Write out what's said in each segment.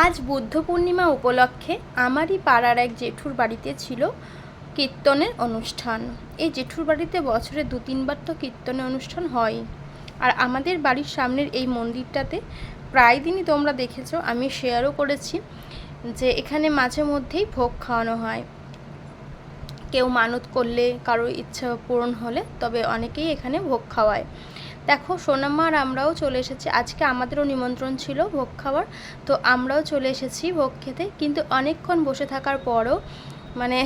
আজ বুদ্ধ পূর্ণিমা উপলক্ষে আমারই পাড়ার এক জেঠুর বাড়িতে ছিল কীর্তনের অনুষ্ঠান। এই জেঠুর বাড়িতে বছরে দু তিনবার তো কীর্তনের অনুষ্ঠান হয়। আর আমাদের বাড়ির সামনের এই মন্দিরটাতে প্রায় দিনই তোমরা দেখেছ, আমি শেয়ারও করেছি যে এখানে মাঝে মধ্যেই ভোগ খাওয়ানো হয়। কেউ মানত করলে কারোর ইচ্ছা পূরণ হলে তবে অনেকেই এখানে ভোগ খাওয়ায়। দেখো সোনাম্মা আর আমরাও চলে এসেছি। আজকে আমাদেরও নিমন্ত্রণ ছিল ভোগ খাওয়ার। তো আমরাও চলে এসেছি ভোগ খেতে। কিন্তু অনেকক্ষণ বসে থাকার পরও মানে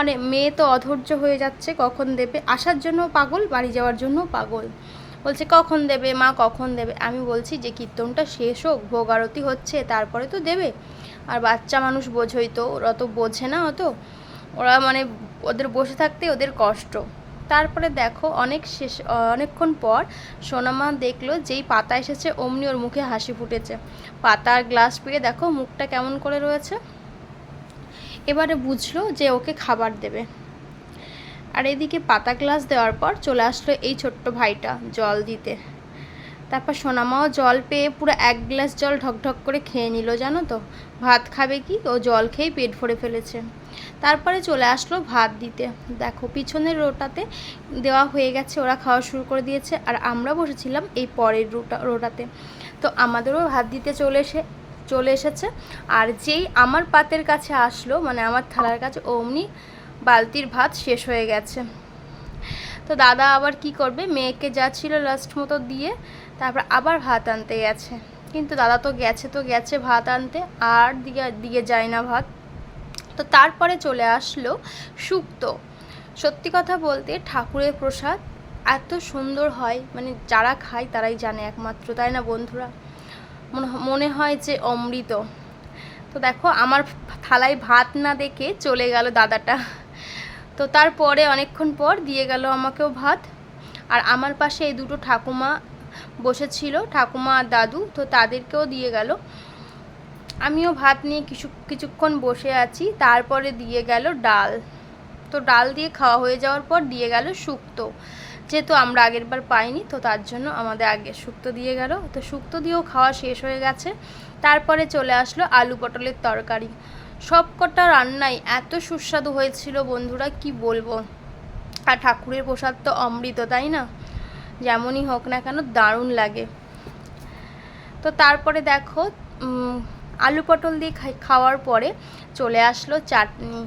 অনেক মেয়ে তো অধৈর্য হয়ে যাচ্ছে, কখন দেবে? আসার জন্য পাগল, বাড়ি যাওয়ার জন্য পাগল। বলছে, কখন দেবে? মা, কখন দেবে? আমি বলছি, যে কীর্তনটা শেষ হোক, ভোগ আরতি হচ্ছে, তারপরে তো দেবে। আর বাচ্চা মানুষ বোঝই তো, ওরা তো বোঝে না অত। ওরা মানে ওদের বসে থাকতে ওদের কষ্ট। তারপরে দেখো অনেক শেষ অনেকক্ষণ পর সোনামা দেখল যেই পাতা এসেছে, অমনি ওর মুখে হাসি ফুটেছে। পাতার গ্লাস পেয়ে দেখো মুখটা কেমন করে রয়েছে। এবারে বুঝলো যে ওকে খাবার দেবে। আর এদিকে পাতা গ্লাস দেওয়ার পর চলে আসলো এই ছোট্ট ভাইটা জল দিতে। তারপর সোনামাও জল পেয়ে পুরো এক গ্লাস জল ঢকঢক করে খেয়ে নিল, জানো তো? ভাত খাবে কি? ও জল খেয়েই পেট ভরে ফেলেছে। তারপরে চলে আসলো ভাত দিতে। দেখো, পিছনের রোটাতে দেওয়া হয়ে গেছে, ওরা খাওয়া শুরু করে দিয়েছে। আর আমরা বসেছিলাম এই পরের রোটা, রোটাতে। তো আমাদেরও ভাত দিতে চলে এসে, চলে এসেছে। আর যেই আমার পাতের কাছে আসলো মানে আমার থালার কাছে, অমনি বালতির ভাত শেষ হয়ে গেছে। তো দাদা আবার কি করবে? মেয়েকে যা ছিল লাস্ট মতো দিয়ে তারপর আবার ভাত আনতে গেছে। কিন্তু দাদা তো গেছে তো গেছে ভাত আনতে, আর দিকে দিকে যায় না ভাত। তো তারপরে চলে আসলো সুক্ত। সত্যি কথা বলতে ঠাকুরের প্রসাদ এত সুন্দর হয় মানে যারা খায় তারাই জানে একমাত্র, তাই না বন্ধুরা? মনে হয় যে অমৃত। তো দেখো, আমার থালায় ভাত না দেখে চলে গেল দাদাটা। তো তারপরে অনেকক্ষণ পর দিয়ে গেল আমাকেও ভাত। আর আমার পাশে এই দুটো ঠাকুমা বসেছিল, ঠাকুমা আর দাদু, তো তাদেরকেও দিয়ে গেল। আমিও ভাত নিয়ে কিছু, কিছুক্ষণ বসে আছি, তারপরে দিয়ে গেল ডাল। তো ডাল দিয়ে খাওয়া হয়ে যাওয়ার পর দিয়ে গেল শুক্তো। যেহেতু আমরা আগের বার পাইনি, তো তার জন্য আমাদের আগে শুক্তো দিয়ে গেল। তো শুক্তো দিয়েও খাওয়া শেষ হয়ে গেছে। তারপরে চলে আসলো আলু পটলের তরকারি। সব কটা রান্নাই এত সুস্বাদু হয়েছিল বন্ধুরা, কি বলব? আর ঠাকুরের প্রসাদ তো অমৃত, তাই না? যেমনই হোক না কেন, দারুণ লাগে। তো তারপরে দেখো আলু পটল দিয়ে খাওয়ার পরে চলে আসলো চাটনি।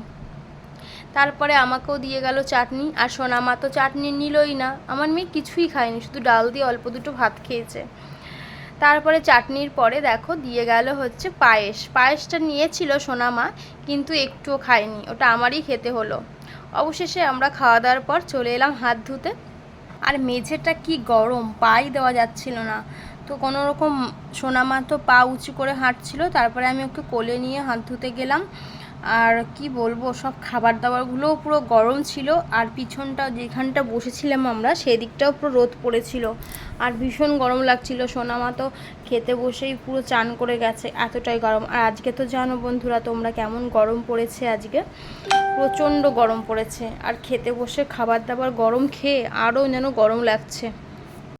তারপরে আমাকেও দিয়ে গেল চাটনি, আর সোনামা তো চাটনি নিলই না। আমার মেয়ে কিছুই খায়নি, শুধু ডাল দিয়ে অল্প দুটো ভাত খেয়েছে। তারপরে চাটনির পরে দেখো দিয়ে গেল হচ্ছে পায়েস। পায়েসটা নিয়েছিল সোনামা, কিন্তু একটুও খায়নি। ওটা আমারই খেতে হলো। অবশেষে আমরা খাওয়া দাওয়ার পর চলে এলাম হাত ধুতে। আর মেঝেটা কি গরম, পাই দেওয়া যাচ্ছিল না। তো কোনো রকম সোনামা তো পা উঁচু করে হাঁটছিল, তারপরে আমি ওকে কোলে নিয়ে হাত ধুতে গেলাম। আর কি বলব, সব খাবার দাবারগুলোও পুরো গরম ছিল আর পিছনটা যেখানটা বসেছিলাম আমরা সেদিকটাও পুরো রোদ পড়েছিল। আর ভীষণ গরম লাগছিল, সোনামা তো খেতে বসেই পুরো চান করে গেছে এতটাই গরম। আর আজকে তো জানো বন্ধুরা, তোমরা কেমন গরম পড়েছে আজকে? প্রচণ্ড গরম পড়েছে। আর খেতে বসে খাবার দাবার গরম খেয়ে আরও যেন গরম লাগছে।